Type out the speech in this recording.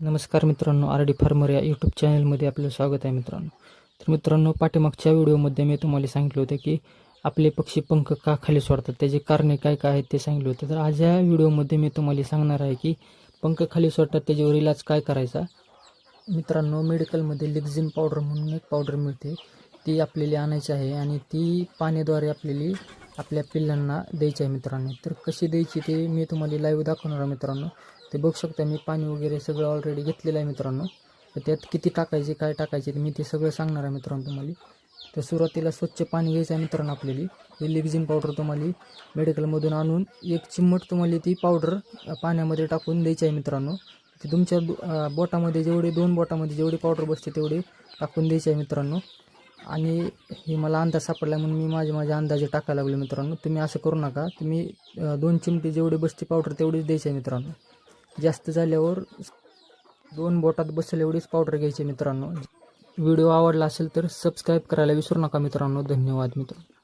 नमस्कार मित्रांनो R D farmer या यूट्यूब चॅनलमध्ये आपलं स्वागत आहे मित्रांनो. तर मित्रांनो पाठीमागच्या व्हिडिओमध्ये मी तुम्हाला सांगितलं होतं की आपले पक्षी पंख का खाली सोडतात त्याचे कारणे काय काय आहेत ते सांगितलं होतं. तर आज या व्हिडिओमध्ये मी तुम्हाला सांगणार आहे की पंख खाली सोडतात त्याच्यावर इलाज काय करायचा? मित्रांनो मेडिकलमध्ये लिक्झिन पावडर म्हणून एक पावडर मिळते. ती आपल्याला आणायची आहे आणि ती पाण्याद्वारे आपल्याला आपल्या पिल्लांना द्यायची आहे मित्रांनो. तर कशी द्यायची ते मी तुम्हाला लाईव्ह दाखवणार आहे मित्रांनो. ते बघू शकता मी पाणी वगैरे सगळं ऑलरेडी घेतलेलं आहे मित्रांनो. तर त्यात किती टाकायचे काय टाकायचे मी ते सगळं सांगणार आहे मित्रांनो तुम्हाला. तर सुरुवातीला स्वच्छ पाणी घ्यायचं आहे मित्रांनो आपल्याला. ही लिक्झिन पावडर तुम्हाला मेडिकलमधून आणून एक चिमट तुम्हाला ती पावडर पाण्यामध्ये टाकून द्यायची आहे मित्रांनो. ते तुमच्या बोटामध्ये जेवढे दोन बोटामध्ये जेवढी पावडर बसते तेवढी टाकून द्यायची आहे मित्रांनो. आणि हे मला अंदाज सापडला म्हणून मी माझे माझ्या अंदाजे टाकायला लागलो मित्रांनो. तुम्ही असं करू नका. तुम्ही दोन चिमटे जेवढी बसते पावडर तेवढीच द्यायचे आहे मित्रांनो. जास्त झाल्यावर दोन बोटात बसेल एवढीच पावडर घ्यायची मित्रांनो. व्हिडिओ आवडला असेल तर सबस्क्राईब करायला विसरू नका मित्रांनो. धन्यवाद मित्रांनो.